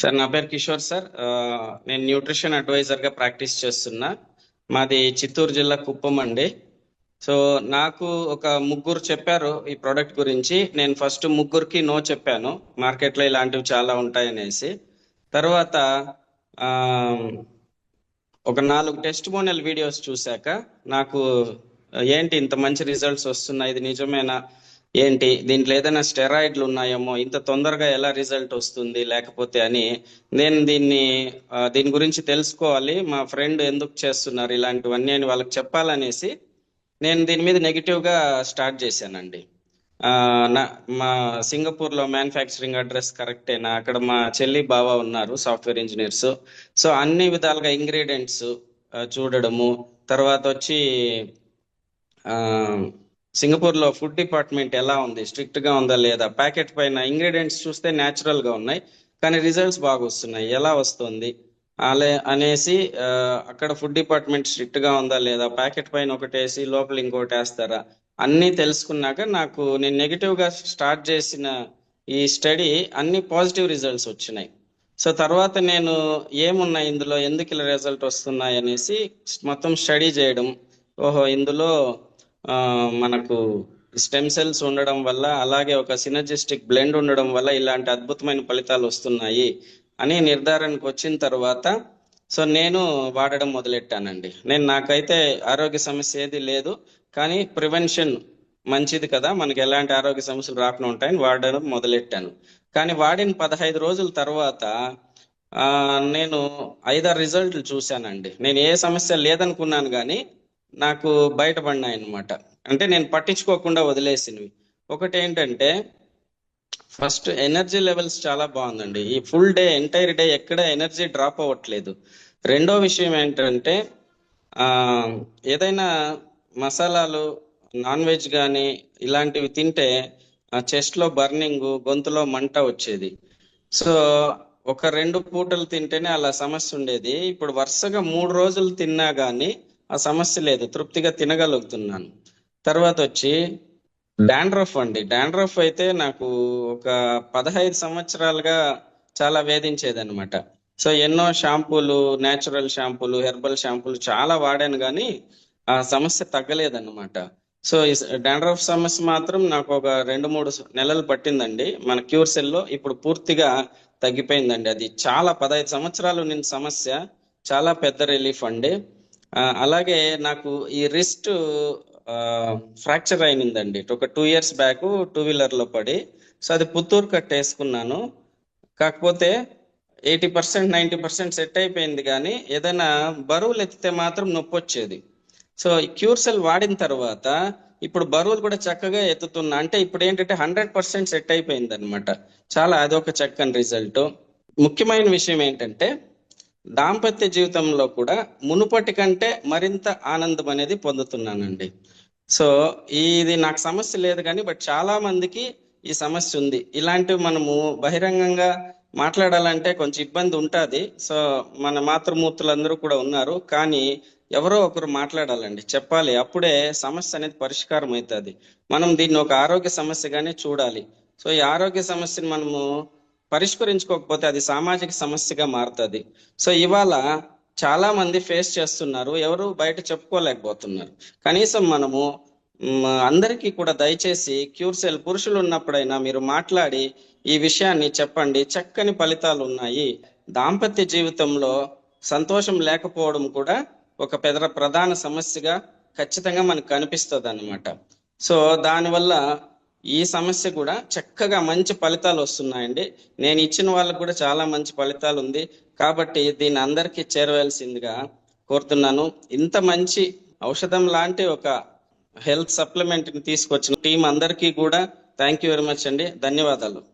Sir నా పేరు Kishore sir. నేను న్యూట్రిషన్ అడ్వైజర్గా ప్రాక్టీస్ చేస్తున్నా. మాది చిత్తూరు జిల్లా కుప్పం అండి. సో నాకు ఒక ముగ్గురు చెప్పారు ఈ ప్రోడక్ట్ గురించి. నేను ఫస్ట్ ముగ్గురికి నో చెప్పాను. మార్కెట్లో ఇలాంటివి చాలా ఉంటాయనేసి. తర్వాత ఒక నాలుగు టెస్ట్ మోనల్ వీడియోస్ చూశాక నాకు ఏంటి ఇంత మంచి రిజల్ట్స్ వస్తున్నాయి? ఇది నిజమేనా? ఏంటి? దీంట్లో ఏదైనా స్టెరాయిడ్లు ఉన్నాయేమో ఇంత తొందరగా ఎలా రిజల్ట్ వస్తుంది లేకపోతే అని నేను దీన్ని దీని గురించి తెలుసుకోవాలి. మా ఫ్రెండ్ ఎందుకు చేస్తున్నారు ఇలాంటివన్నీ అని వాళ్ళకి చెప్పాలనేసి నేను దీని మీద నెగిటివ్గా స్టార్ట్ చేశానండి. నా మా సింగపూర్లో మ్యానుఫ్యాక్చరింగ్ అడ్రస్ కరెక్టేనా? అక్కడ మా చెల్లి బావ ఉన్నారు సాఫ్ట్వేర్ ఇంజనీర్స్. సో అన్ని విధాలుగా ఇంగ్రీడియంట్స్ చూడడము తర్వాత వచ్చి సింగపూర్లో ఫుడ్ డిపార్ట్మెంట్ ఎలా ఉంది? స్ట్రిక్ట్గా ఉందా లేదా? ప్యాకెట్ పైన ఇంగ్రీడియంట్స్ చూస్తే న్యాచురల్గా ఉన్నాయి కానీ రిజల్ట్స్ బాగా వస్తున్నాయి ఎలా వస్తుంది? అలే అనేసి అక్కడ ఫుడ్ డిపార్ట్మెంట్ స్ట్రిక్ట్గా ఉందా లేదా? ప్యాకెట్ పైన ఒకటి వేసి లోపల ఇంకోటి వేస్తారా అన్ని తెలుసుకున్నాక నాకు నేను నెగిటివ్గా స్టార్ట్ చేసిన ఈ స్టడీ అన్ని పాజిటివ్ రిజల్ట్స్ వచ్చినాయి. సో తర్వాత నేను ఏమున్నాయి ఇందులో? ఎందుకు ఇలా రిజల్ట్ వస్తున్నాయి అనేసి మొత్తం స్టడీ చేయడం. ఓహో ఇందులో మనకు స్టెమ్ సెల్స్ ఉండడం వల్ల అలాగే ఒక సినర్జిస్టిక్ బ్లెండ్ ఉండడం వల్ల ఇలాంటి అద్భుతమైన ఫలితాలు వస్తున్నాయి అని నిర్ధారణకు వచ్చిన తర్వాత సో నేను వాడడం మొదలెట్టానండి. నేను నాకైతే ఆరోగ్య సమస్య ఏది లేదు కానీ ప్రివెన్షన్ మంచిది కదా మనకి ఎలాంటి ఆరోగ్య సమస్యలు రాకుండా ఉంటాయని వాడడం మొదలెట్టాను. కానీ వాడిన పదహైదు రోజుల తర్వాత నేను ఐదారు రిజల్ట్లు చూశానండి. నేను ఏ సమస్య లేదనుకున్నాను కానీ నాకు బయటపడినాయి అనమాట అంటే నేను పట్టించుకోకుండా వదిలేసినవి. ఒకటి ఏంటంటే ఫస్ట్ ఎనర్జీ లెవెల్స్ చాలా బాగుందండి. ఈ ఫుల్ డే ఎంటైర్ డే ఎక్కడ ఎనర్జీ డ్రాప్ అవ్వట్లేదు. రెండో విషయం ఏంటంటే ఏదైనా మసాలాలు నాన్ వెజ్ కానీ ఇలాంటివి తింటే చెస్ట్లో బర్నింగ్ గొంతులో మంట వచ్చేది. సో ఒక రెండు పూటలు తింటేనే అలా సమస్య ఉండేది. ఇప్పుడు వరుసగా మూడు రోజులు తిన్నా కానీ ఆ సమస్య లేదు తృప్తిగా తినగలుగుతున్నాను. తర్వాత వచ్చి డాండ్రఫ్ అండి. డాండ్రఫ్ అయితే నాకు ఒక పదహైదు సంవత్సరాలుగా చాలా వేధించేది అనమాట సో ఎన్నో షాంపూలు నేచురల్ షాంపూలు హెర్బల్ షాంపూలు చాలా వాడాను కానీ ఆ సమస్య తగ్గలేదన్నమాట. సో ఈ డాండ్రఫ్ సమస్య మాత్రం నాకు ఒక రెండు మూడు నెలలు పట్టిందండి. మన క్యూర్ సెల్లో ఇప్పుడు పూర్తిగా తగ్గిపోయిందండి. అది చాలా పదహైదు సంవత్సరాలు నేను సమస్య చాలా పెద్ద రిలీఫ్ అండి. అలాగే నాకు ఈ రిస్ట్ ఫ్రాక్చర్ అయినిందండి. ఒక టూ ఇయర్స్ బ్యాక్ టూ వీలర్లో పడి సో అది పుత్తూరు కట్ వేసుకున్నాను కాకపోతే eighty percent ninety percent set అయిపోయింది కానీ ఏదైనా బరువులు ఎత్తితే మాత్రం నొప్పి వచ్చేది. సో ఈ క్యూర్ సెల్ వాడిన తర్వాత ఇప్పుడు బరువులు కూడా చక్కగా ఎత్తుతున్నా. అంటే ఇప్పుడు ఏంటంటే హండ్రెడ్ పర్సెంట్ సెట్ అయిపోయింది అనమాట చాలా అదొక చక్కని రిజల్ట్ ముఖ్యమైన విషయం ఏంటంటే దాంపత్య జీవితంలో కూడా మునుపటి కంటే మరింత ఆనందం అనేది పొందుతున్నానండి. సో ఇది నాకు సమస్య లేదు కానీ బట్ చాలా మందికి ఈ సమస్య ఉంది. ఇలాంటివి మనము బహిరంగంగా మాట్లాడాలంటే కొంచెం ఇబ్బంది ఉంటుంది. సో మన మాతృమూర్తులందరూ కూడా ఉన్నారు. కానీ ఎవరో ఒకరు మాట్లాడాలండి. చెప్పాలి. అప్పుడే సమస్య అనేది పరిష్కారం అవుతుంది. మనం దీన్ని ఒక ఆరోగ్య సమస్యగానే చూడాలి. సో ఈ ఆరోగ్య సమస్యను మనము పరిష్కరించుకోకపోతే అది సామాజిక సమస్యగా మారుతుంది. సో ఇవాళ చాలా మంది ఫేస్ చేస్తున్నారు. ఎవరు బయట చెప్పుకోలేకపోతున్నారు. కనీసం మనము అందరికీ కూడా దయచేసి క్యూర్ సెల్ పురుషులు ఉన్నప్పుడైనా మీరు మాట్లాడి ఈ విషయాన్ని చెప్పండి. చక్కని ఫలితాలు ఉన్నాయి. దాంపత్య జీవితంలో సంతోషం లేకపోవడం కూడా ఒక పెద్ద ప్రధాన సమస్యగా ఖచ్చితంగా మనకు కనిపిస్తుంది అనమాట సో దానివల్ల ఈ సమస్య కూడా చక్కగా మంచి ఫలితాలు వస్తున్నాయండి. నేను ఇచ్చిన వాళ్ళకు కూడా చాలా మంచి ఫలితాలు ఉంది. కాబట్టి దీన్ని అందరికీ చేరవలసిందిగా కోరుతున్నాను. ఇంత మంచి ఔషధం లాంటి ఒక హెల్త్ సప్లిమెంట్ని తీసుకొచ్చిన టీం అందరికీ కూడా థ్యాంక్ యూ వెరీ మచ్ అండి. ధన్యవాదాలు.